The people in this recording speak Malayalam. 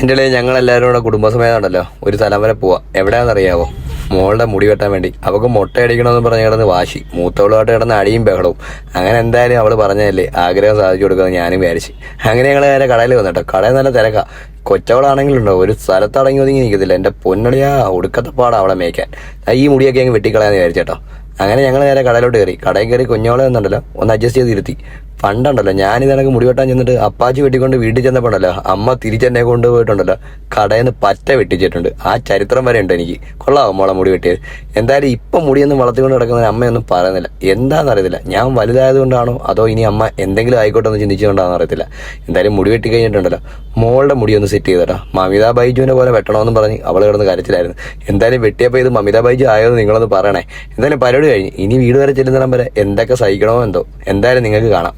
എന്റെ ഇടയിൽ ഞങ്ങൾ എല്ലാവരും കൂടെ കുടുംബസമേതം ഉണ്ടല്ലോ ഒരു സ്ഥലം വരെ പോവാ. എവിടെയാണെന്നറിയാവോ? മോളുടെ മുടി വെട്ടാൻ വേണ്ടി. അവൾക്ക് മുട്ട അടിക്കണമെന്ന് പറഞ്ഞ് കിടന്ന് വാശി. മൂത്തവളുമായിട്ട് കിടന്ന് അടിയും ബഹളവും. അങ്ങനെ എന്തായാലും അവൾ പറഞ്ഞതല്ലേ ആഗ്രഹം സാധിച്ചു കൊടുക്കുമെന്ന് ഞാനും വിചാരിച്ചു. അങ്ങനെ ഞങ്ങൾ നേരെ കടയിൽ വന്നിട്ടോ. കടയിൽ നല്ല തിരക്കാ. കൊച്ചവളാണെങ്കിലുണ്ടോ? ഒരു സ്ഥലത്ത് അടങ്ങി ഒതുങ്ങി നിൽക്കത്തില്ല എന്റെ പൊന്നളിയാ ഒടുക്കത്തെ പാടാ അവളെ മേയ്ക്കാൻ. ഈ മുടിയൊക്കെ അങ്ങ് വെട്ടിക്കളയാന്ന് വിചാരിച്ചേട്ടോ. അങ്ങനെ ഞങ്ങൾ നേരെ കടയിലോട്ട് കയറി. കടയിൽ കയറി കുഞ്ഞോളെ വന്നുണ്ടല്ലോ ഒന്ന് അഡ്ജസ്റ്റ് ചെയ്ത് ഇരുത്തി. പണ്ടുണ്ടല്ലോ ഞാൻ ഇതിനൊക്കെ മുടി വെട്ടാൻ ചെന്നിട്ട് അപ്പാച്ചി വെട്ടിക്കൊണ്ട് വീട്ടിൽ ചെന്നപ്പോണ്ടല്ലോ അമ്മ തിരിച്ചെന്നെ കൊണ്ടുപോയിട്ടുണ്ടല്ലോ കടയിൽ നിന്ന് പറ്റ വെട്ടിച്ചിട്ടുണ്ട്. ആ ചരിത്രം വരെ ഉണ്ട് എനിക്ക്. കൊള്ളാവും മോളെ മുടി വെട്ടിയത്? എന്തായാലും ഇപ്പം മുടിയൊന്നും വളർത്തിക്കൊണ്ട് കിടക്കുന്ന അമ്മയൊന്നും പറയുന്നില്ല. എന്താണെന്ന് അറിയത്തില്ല ഞാൻ വലുതായത് കൊണ്ടാണോ അതോ ഇനി അമ്മ എന്തെങ്കിലും ആയിക്കോട്ടെ എന്ന് ചിന്തിച്ചുകൊണ്ടാണെന്ന് അറിയത്തില്ല. എന്തായാലും മുടി വെട്ടി കഴിഞ്ഞിട്ടുണ്ടല്ലോ. മോളുടെ മുടി ഒന്ന് സെറ്റ് ചെയ്തടാ. മമിത ബൈജുവിനെ പോലെ വെട്ടണമെന്ന് പറഞ്ഞ് അവൾ കിടന്ന് കരച്ചിലായിരുന്നു. എന്തായാലും വെട്ടിയപ്പോൾ ഇത് മമിത ബൈജു ആയോ നിങ്ങളൊന്ന് പറയണേ. എന്തായാലും പരിപാടി കഴിഞ്ഞ്. ഇനി വീട് വരെ ചെല്ലുന്നിടം വരെ എന്തൊക്കെ സഹിക്കണമോ എന്തോ. എന്തായാലും നിങ്ങൾക്ക് കാണാം.